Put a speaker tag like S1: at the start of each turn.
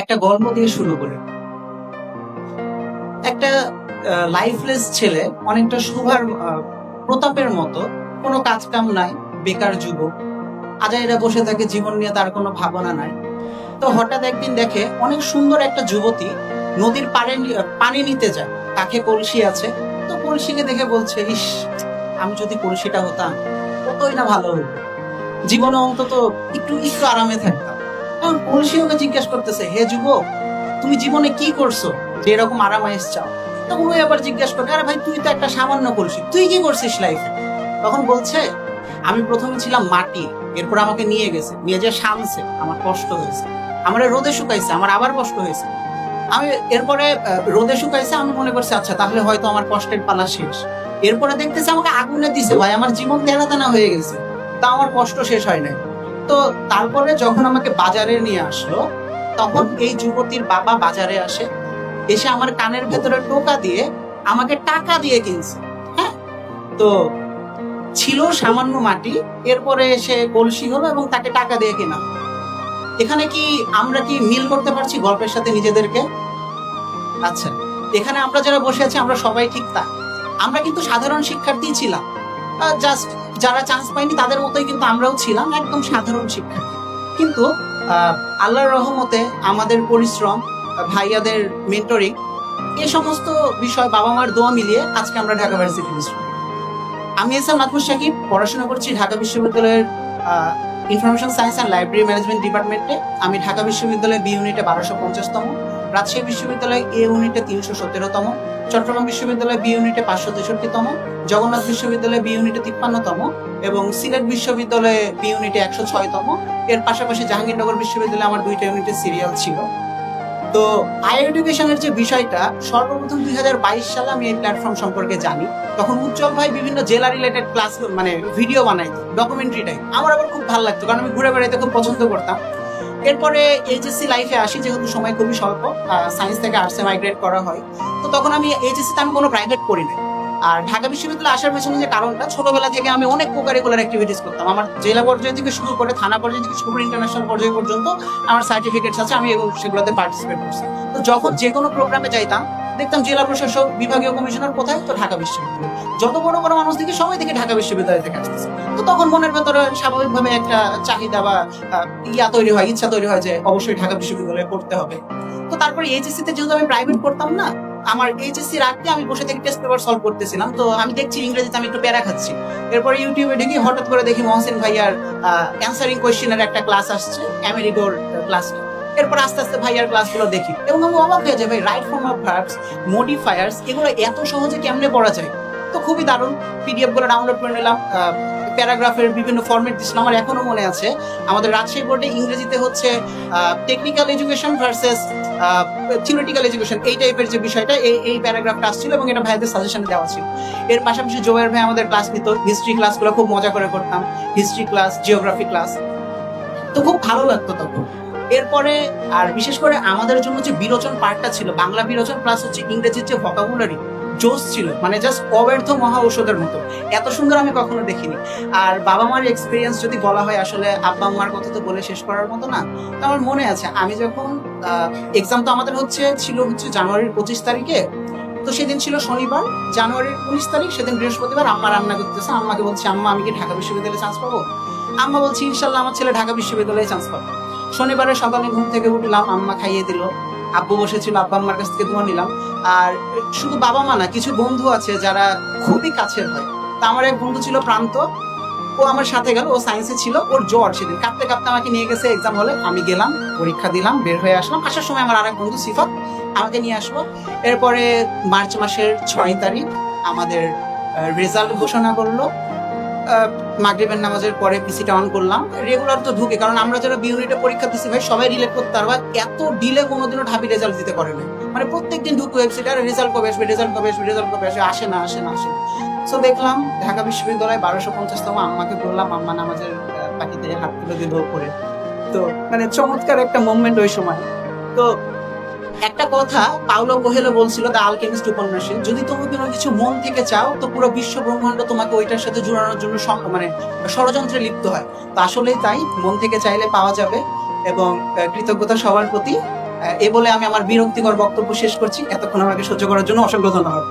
S1: একটা গল্প দিয়ে শুরু করি। একটা লাইফলেস ছেলে, অনেকটা সুভার প্রতাপের মতো, কোনো কাজ কাম নাই, বেকার যুবক। আজাইরা বসে থাকে, জীবন নিয়ে তার কোনো ভাবনা নাই। তো হঠাৎ একদিন দেখে অনেক সুন্দর একটা যুবতী নদীর পাড়ে পানি নিতে যায়। কাকে কলসি আছে। তো কলসিকে দেখে বলছে, ইস, আমি যদি কলসিটা হতাম, কতই না ভালো হতো জীবনে অন্তত একটু একটু আরামে থাকতাম এখন কলসি ওকে জিজ্ঞেস করতেছে, হে যুবক, তুমি জীবনে কি করছ? যে এরকম আরামায়েশ চাও। তখন ওই আবার জিজ্ঞেস করে, আরে ভাই, তুই তো একটা সামান্য কলসি, তুই কি করছিস লাইফে তখন বলছে, আমি প্রথমে ছিলাম মাটি, এরপর আমাকে নিয়ে গেছে, নিয়ে যে শামছে আমার কষ্ট হয়েছে, আমার রোদে শুকাইছে, আমার আবার কষ্ট হয়েছে। আমি এরপরে রোদে শুকাইছে, আমি মনে করছি আচ্ছা তাহলে হয়তো আমার কষ্টের পালা শেষ। এরপরে দেখতেছে আমাকে আগুনে দিছে, ভাই, আমার জীবন তেনা তেনা হয়ে গেছে, তা আমার কষ্ট শেষ হয় নাই। তো তারপরে যখন আমাকে বাজারে নিয়ে আসলো, তখন এই যুবতীর বাবা বাজারে আসে, এসে আমার কানের ভেতরে টোকা দিয়ে আমাকে টাকা দিয়ে কিনছে হ্যাঁ? তো ছিল সামান্য মাটি, এরপরে সে কলসি হলো এবং তাকে টাকা দিয়ে কেনা। এখানে কি আমরা কি মিল করতে পারছি গল্পের সাথে নিজেদেরকে? আচ্ছা এখানে আমরা যারা বসে আছি, আমরা সবাই ঠিক তা। আমরা কিন্তু সাধারণ শিক্ষার্থী ছিলাম। জাস্ট যারা চান্স পাইনি তাদের মতোই কিন্তু আমরাও ছিলাম একদম সাধারণ শিক্ষার্থী কিন্তু আল্লাহর রহমতে আমাদের পরিশ্রম, ভাইয়াদের মেন্টরিং এ সমস্ত বিষয় বাবা মার দোয়া মিলিয়ে আজকে আমরা ঢাকা ভার্সিটির আমি এস এম নাথমুর সাকিব, পড়াশোনা করছি ঢাকা বিশ্ববিদ্যালয়ের information science and library management ডিপার্টমেন্টে আমি ঢাকা বিশ্ববিদ্যালয়ে বি ইউনিটে বারোশো পঞ্চাশতম, রাজশাহী বিশ্ববিদ্যালয় এ ইউনিটে তিনশো সতেরোতম, চট্টগ্রাম বিশ্ববিদ্যালয় বি ইউনিটে পাঁচশো তেষট্টিতম, জগন্নাথ বিশ্ববিদ্যালয় বি ইউনিটে তিপ্পান্নতম এবং সিলেট বিশ্ববিদ্যালয়ে বি ইউনিটে একশো ছয়তম। এর পাশাপাশি জাহাঙ্গীরনগর বিশ্ববিদ্যালয়ে আমার দুইটা ইউনিটে সিরিয়াল ছিল। তো আই এডুকেশনের যে বিষয়টা, সর্বপ্রথম দুই হাজার বাইশ সালে আমি এই প্ল্যাটফর্ম সম্পর্কে জানি। তখন উজ্জ্বল ভাই বিভিন্ন জেলা রিলেটেড ক্লাস মানে ভিডিও বানাইতো ডকুমেন্টারি টাইপ আমার আবার খুব ভালো লাগতো, কারণ আমি ঘুরে বেড়াইতে খুব পছন্দ করতাম। এরপরে এইচএসসি লাইফে আসি, যেহেতু সময় খুবই স্বল্প সায়েন্স থেকে আর্টসে মাইগ্রেট করা হয়। তো তখন আমি এইচএসসি তে আমি কোনো প্রাইভেট করি না আর ঢাকা বিশ্ববিদ্যালয়ে আসার পেছনে যে কারণটা, ছোটবেলা থেকে আমি অনেক কোকারিকুলার অ্যাক্টিভিটিস করতাম। আমার জেলা পর্যায়ে থেকে শুরু করে থানা পর্যায়ে থেকে শুরু করে ইন্টারন্যাশনাল পর্যায়ে পর্যন্ত আমার সার্টিফিকেটস আছে, আমি সেগুলোতে পার্টিসিপেট করছি। তো যখন যে কোনো প্রোগ্রামে যাইতাম, দেখতাম জেলা প্রশাসক, বিভাগীয় কমিশনার কোথায়? তো ঢাকা বিশ্ববিদ্যালয়। যত বড় বড় মানুষ দেখি, সবাই থেকে ঢাকা বিশ্ববিদ্যালয় থেকে আসতেছে। তো তখন মনের ভেতরে স্বাভাবিকভাবে একটা চাহিদা বা ইয়া তৈরি হয়, ইচ্ছা তৈরি হয় যে অবশ্যই ঢাকা বিশ্ববিদ্যালয়ে পড়তে হবে। তো তারপরে এইচএসসি তে যেহেতু আমি প্রাইভেট করতাম না আমার এইচএসসি রাখতে আমি বসে থেকে টেস্ট পেপার সলভ করতেছিলাম। তো আমি দেখছি ইংরেজিতে আমি একটু প্যারা খাচ্ছি। এরপর ইউটিউবে ঢুকি হঠাৎ করে দেখি মহসিন ভাইয়ার অ্যান্সারিং কোয়েশ্চেনের একটা ক্লাস আসছে আমেরিকোর ক্লাস এরপর আস্তে আস্তে ভাইয়ার ক্লাসগুলো দেখি। এবং আমি অবাক হয়ে যাই, ভাই right form of verbs modifiers এগুলো এত সহজে কেমনে পড়া যায়? তো খুবই দারুণ। পিডিএফগুলো ডাউনলোড করে নিলাম। প্যারাগ্রাফের বিভিন্ন ফরম্যাট দিচ্ছিলাম আমার এখনও মনে আছে, আমাদের রাজশাহী বোর্ডে ইংরেজিতে হচ্ছে technical education versus theoretical education এই টাইপের যে বিষয়টা, এই এই প্যারাগ্রাফটা আসছিল এবং এটা ভাইদের সাজেশন দেওয়া ছিল। এর পাশাপাশি জোয়ার ভাই আমাদের ক্লাস নিত হিস্ট্রি ক্লাসগুলো খুব মজা করে করতাম হিস্ট্রি ক্লাস জিওগ্রাফি ক্লাস তো খুব ভালো লাগতো তখন। এরপরে, আর বিশেষ করে আমাদের জন্য যে বিরোচন পার্টটা ছিল, বাংলা বিরোচন প্লাস হচ্ছে ইংরেজির যে ভকাবুলারি জোস ছিল মানে জাস্ট অব্যর্থ মহা ঔষধের মতো। এত সুন্দর আমি কখনো দেখিনি। আর বাবা মার এক্সপিরিয়েন্স যদি বলা হয় আসলে আব্বা আম্মার কথা তো বলে শেষ করার মতো না, তো আমার মনে আছে, আমি যখন এক্সাম তো আমাদের হচ্ছে, ছিল হচ্ছে জানুয়ারির পঁচিশ তারিখে, তো সেদিন ছিল শনিবার, জানুয়ারির উনিশ তারিখ, সেদিন বৃহস্পতিবার আম্মা রান্না করতেছে, আম্মাকে বলছে, আম্মা, আমি কি ঢাকা বিশ্ববিদ্যালয়ে চান্স পাবো? আম্মা বলছি, ইনশাল্লাহ আমার ছেলে ঢাকা বিশ্ববিদ্যালয়ে চান্স পাবে। শনিবারে সকালে ঘুম থেকে উঠলাম, আম্মা খাইয়ে দিল। আব্বু বসেছিল, আব্বা আম্মার কাছ থেকে ধোয়া নিলাম। আর শুধু বাবা মা না, কিছু বন্ধু আছে যারা খুবই কাছের হয়। তা আমার এক বন্ধু ছিল প্রান্ত, ও আমার সাথে গেল, ও সায়েন্সে ছিল, ওর জ্বর সেদিন। কাঁপতে কাঁপতে আমাকে নিয়ে গেছে এক্সাম হলে আমি গেলাম, পরীক্ষা দিলাম, বের হয়ে আসলাম। আসার সময় আমার আরেক বন্ধু সিফাত, আমাকে নিয়ে আসব এরপরে মার্চ মাসের ছয় তারিখ আমাদের রেজাল্ট ঘোষণা করল। মাগরিবের নামাজের পরে পিসিটা অন করলাম। রেগুলার তো ঢুকে, কারণ আমরা যারা বি ইউনিটে পরীক্ষা দিচ্ছি ভাই, সবাই রিলেট করতে পারবা, এত ডিলে কোনোদিনও ঢাবি রেজাল্ট দিতে পারে না মানে প্রত্যেকদিন ঢুকে ওয়েবসাইট আর রেজাল্ট কবে আসবে রেজাল্ট কবে আসবে রেজাল্ট কবে আসবে, আসে না আসে না, আসে সো দেখলাম ঢাকা বিশ্ববিদ্যালয় বারোশো পঞ্চাশতম আম্মাকে বললাম আম্মা নামাজের পাখিতে হাত তুলে দিল করে তো মানে চমৎকার একটা মুভমেন্ট ওই সময়। তো একটা কথা পাউলো কোহেলো বলছিল দ্য আলকেমিস্ট উপন্যাসে, যদি তুমি কোনো কিছু মন থেকে চাও, তো পুরো বিশ্ব ব্রহ্মাণ্ড তোমাকে ওইটার সাথে জোড়ানোর জন্য মানে ষড়যন্ত্রে লিপ্ত হয়। তো আসলেই তাই, মন থেকে চাইলে পাওয়া যাবে এবং কৃতজ্ঞতা সবার প্রতি। এ বলে আমি আমার বিরক্তিকর বক্তব্য শেষ করছি। এতক্ষণ আমাকে সহ্য করার জন্য অসংখ্য ধন্যবাদ।